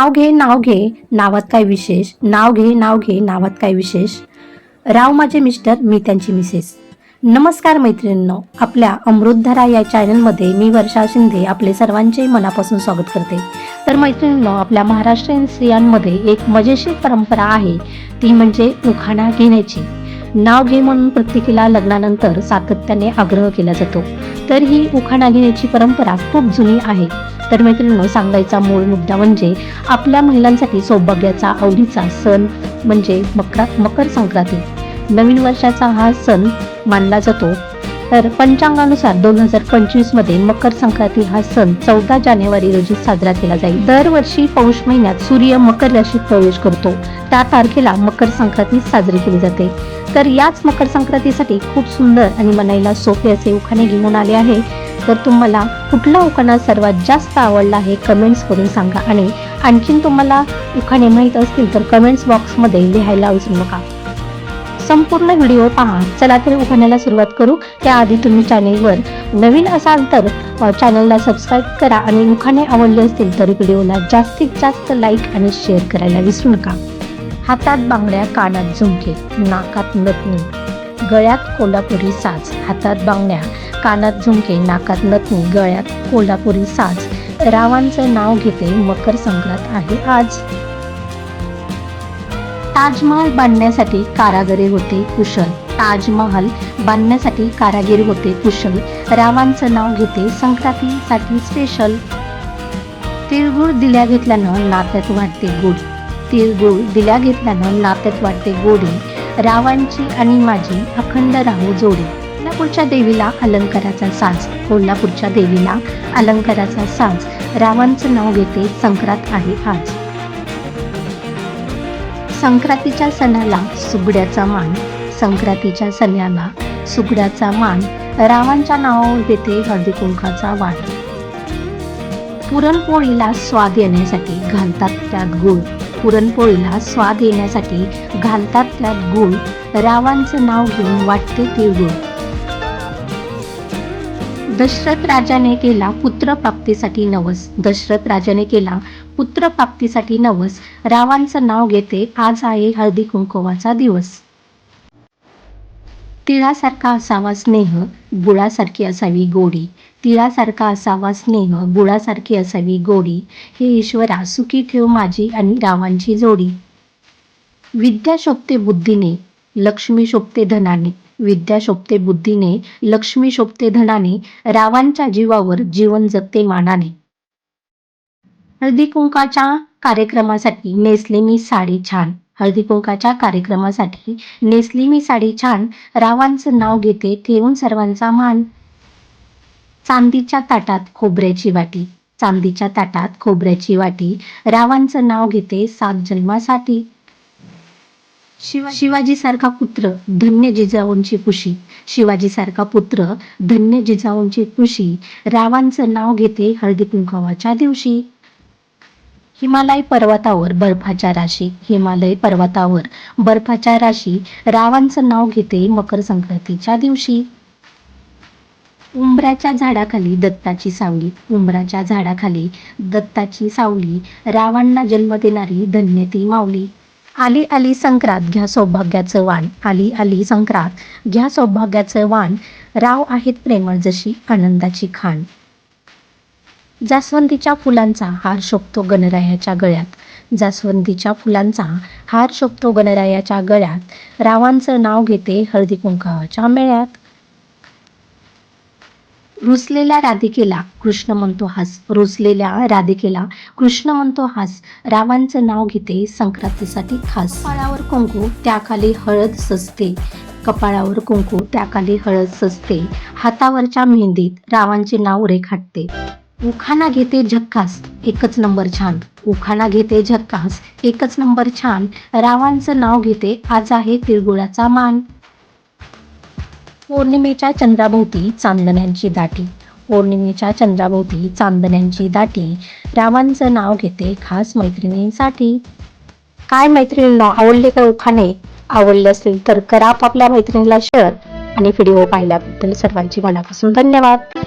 नाव घे नाव घे नावात काय विशेष? नाव घे नाव घे नावात काय विशेष? राव माझे मिस्टर मी त्यांची मिसेस. नमस्कार मैत्रिणींनो आपल्या अमृतधारा या चॅनलमध्ये मी वर्षा शिंदे आपले सर्वांचे मनापासून स्वागत करते. तर मैत्रिणींनो आपल्या महाराष्ट्रीयन स्त्रियांमध्ये एक मजेशीर परंपरा आहे ती म्हणजे उखाणा घेण्याची. नाव घे म्हणून प्रत्येकीला लग्नानंतर सातत्याने आग्रह केला जातो. तर ही उखाणा घेण्याची परंपरा खूप जुनी आहे. तर मैत्रिणींनो सांगायचा मूळ मुद्दा म्हणजे आपल्या महिलांसाठी सौभाग्याचा आवडीचा सण म्हणजे मकर मकर संक्रांती. नवीन वर्षाचा हा सण मानला जातो. तर पंचांगानुसार दोन हजार पंचवीसमध्ये मकर संक्रांती हा सण चौदा जानेवारी रोजी साजरा केला जाईल. दरवर्षी पौष महिन्यात सूर्य मकर राशीत प्रवेश करतो. त्या तारखेला मकर संक्रांती साजरी केली जाते. तर याच मकर संक्रांतीसाठी खूप सुंदर आणि मनाईला सोपे असे उखाणे घेऊन आले आहे. तर तुम्हाला कुठला उखाणा सर्वात जास्त आवडला आहे कमेंट्स करून सांगा आणि आणखीन तुम्हाला उखाणे माहीत असतील तर कमेंट्स बॉक्समध्ये लिहायला विसरू नका. संपूर्ण व्हिडिओ पहा. चला तर उखाण्याला सुरुवात करू. त्याआधी तुम्ही चॅनेलवर नवीन असाल तर चॅनलला सबस्क्राईब करा आणि उखाणे आवडले असतील तर व्हिडिओला जास्तीत जास्त लाईक आणि शेअर करायला विसरू नका. हातात बांगड्या कानात झुमके नाकात नथनी. गळ्यात कोल्हापुरी साज हातात बांगड्या कानात झुमके नाकात नथनी गळ्यात कोल्हापुरी साज. रावांचं नाव घेते मकर संक्रांत आहे आज. ताजमहल बांधण्यासाठी कारागिरी होते कुशल. ताजमहल बांधण्यासाठी कारागीर होते कुशल. रावांचं नाव घेते संक्रांतीसाठी स्पेशल तिळगुळ दिल्या घेतल्यानं नात्यात वाटते गोड. तिळगुळ दिल्या घेतल्यानं नात्यात वाटते गोडी. रावांची आणि माझी अखंड राहू जोडी. कोल्हापूरच्या देवीला अलंकाराचा साज. कोल्हापूरच्या देवीला अलंकाराचा साज. रावांचं नाव घेते संक्रांत आहे आज. संक्रांतीच्या सणाला सुगड्याचा मान. संक्रांतीच्या सणाला सुगड्याचा मान. रावांच्या नावावर देते हळदी कुंकाचा पुरणपोळीला स्वाद येण्यासाठी घालतात त्यात गुळ. पुरणपोळीला स्वाद येण्यासाठी घालतात त्यात गुळ. रावांचं नाव घेऊन वाटते तिळगुळ दशरथ राजाने केला पुत्र प्राप्तीसाठी नवस. दशरथ राजाने केला पुत्र प्राप्तीसाठी नवस. रावांचं नाव घेते आज आहे हळदी कुंकवाचा दिवस. तिळासारखा असावा स्नेह गुळासारखी असावी गोडी. तिळासारखा असावा स्नेह गुळासारखी असावी गोडी. हे ईश्वरा सुखी ठेव माझी आणि रावांची जोडी. विद्या शोभते बुद्धीने लक्ष्मी शोभते धनाने. विद्या शोभते बुद्धीने लक्ष्मी शोभते धनाने. रावांच्या जीवावर जीवन जगते मानाने. हळदी कुंकाच्या कार्यक्रमासाठी नेसले मी साडी छान. हळदी कुंकाच्या कार्यक्रमासाठी नेसली मी साडी छान. रावांचं नाव घेते ठेवून सर्वांचा मान. चांदीच्या ताटात खोबऱ्याची वाटी. चांदीच्या ताटात खोबऱ्याची वाटी. रावांचं नाव घेते सात जन्मासाठी. शिवा शिवाजी सारखा पुत्र धन्य जिजाऊंची कुशी शिवाजी सारखा पुत्र धन्य जिजाऊंची कुशी रावांचं नाव घेते हळदी कुंकवाच्या दिवशी. हिमालय पर्वतावर बर्फाच्या राशी हिमालय पर्वतावर बर्फाच्या राशी. रावांचं नाव घेते मकर संक्रांतीच्या दिवशी. उंबराच्या झाडाखाली दत्ताची सावली. उंबराच्या झाडाखाली दत्ताची सावली. रावांना जन्म देणारी धन्य ती मावली आली आली संक्रांत घ्या सौभाग्याचं वाण. आली आली संक्रांत घ्या सौभाग्याचं वाण. राव आहेत प्रेमळ जशी आनंदाची खाण. जास्वंदीच्या फुलांचा हार शोभतो गणरायाच्या गळ्यात. जास्वंदीच्या फुलांचा हार शोभतो गणरायाच्या गळ्यात. रावांचं नाव घेते हळदी कुंकाच्या मेळ्यात. रुसलेल्या राधिकेला कृष्ण म्हणतो हास. रुसलेल्या राधिकेला कृष्ण म्हणतो हास. रावांचं नाव घेते संक्रांतीसाठी खास. फळावर कुंकू त्याखाली हळद सजते. कपाळावर कुंकू त्याखाली हळद सजते. हातावरच्या मेहंदीत रावांचे नाव रेखाटते. उखाणा घेते झक्कास एकच नंबर छान. उखाणा घेते झक्कास एकच नंबर छान. रावांचं नाव घेते आज आहे तिळगुळाचा मान. पौर्णिमेच्या चंद्राभोवती चांदण्यांची दाटी. पौर्णिमेच्या चंद्राभोवती चांदण्यांची दाटी. रावांचं नाव घेते खास मैत्रिणींसाठी. काय मैत्रिणींना आवडले का उखाणे? आवडले असतील तर करा आपापल्या मैत्रिणीला शेअर आणि व्हिडिओ पाहिल्याबद्दल सर्वांची मनापासून धन्यवाद.